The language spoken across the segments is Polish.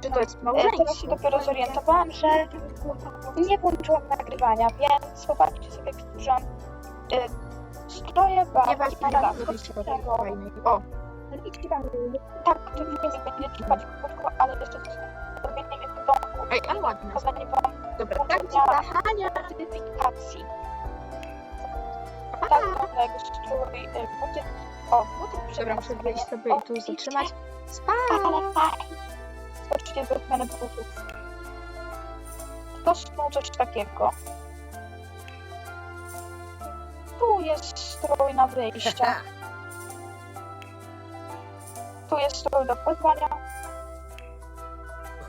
Czy to jest E, Teraz się dopiero zorientowałam, że nie włączyłam nagrywania, więc popatrzcie sobie, jak stworzyłam e, stroje właśnie na tak, fajne. O, Tak, filmik będzie trwać krótko, ale jeszcze coś zrobienie w domu. ej, ale ładne. Pokazanie wam Dobra, tak ci kochania. certyfikacji. Tak strój. e, Buty, o, buty Dobra, muszę wejść sobie i tu zatrzymać. Spa! Zobaczcie do zmiany butów. To są coś takiego. Tu jest strój na wyjście. Tu jest strój do pływania.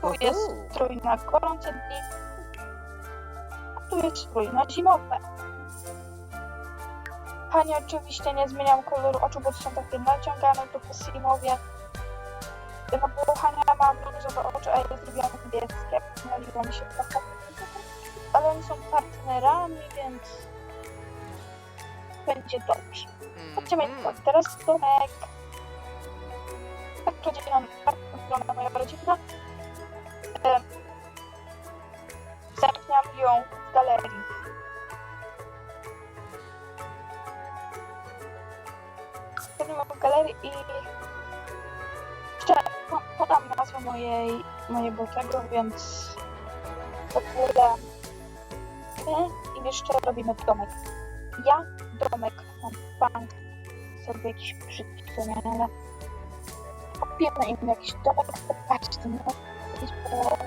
Tu jest strój na gorące dni. A tu jest strój na zimowe. Pani oczywiście nie zmieniam koloru oczu, bo to są takie naciągane trochę simowie. No bo Hania ma brązowe oczy, a ja zrobiłam niebieskie. Myliło mi się trochę. Ale oni są partnerami, więc będzie dobrze. Chodźmy Mhm. teraz domek. Tak rodzina, tak wygląda moja rodzina. Zamkniam ją w galerii. Zamkniam ją w galerii i jeszcze po- podam mojej, mojego tego, więc my i jeszcze robimy domek. Ja domek mam bank sobie jakiś nie, ale kupimy im jakiś domek, popatrzcie, no, jakiś było...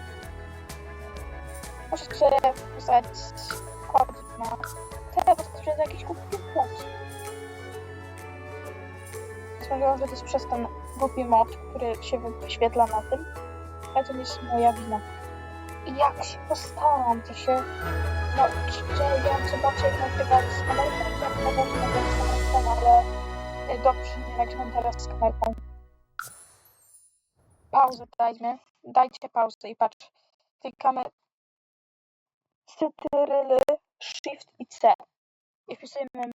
Może sobie wpisać kodzik na Sądziłam, że to jest przez ten głupi mod, który się wyświetla na tym, ale to jest moja wina. Jak się postaram, to się... No, zobaczę, jak nagrywali z kamerką, jak może to nagrać z kamerką, ale y, dobrze, nie nagrywam teraz z kamerką. Pauzę dajmy, dajcie pauzę i patrz. Klikamy Ctrl, Shift i C. I wpisujemy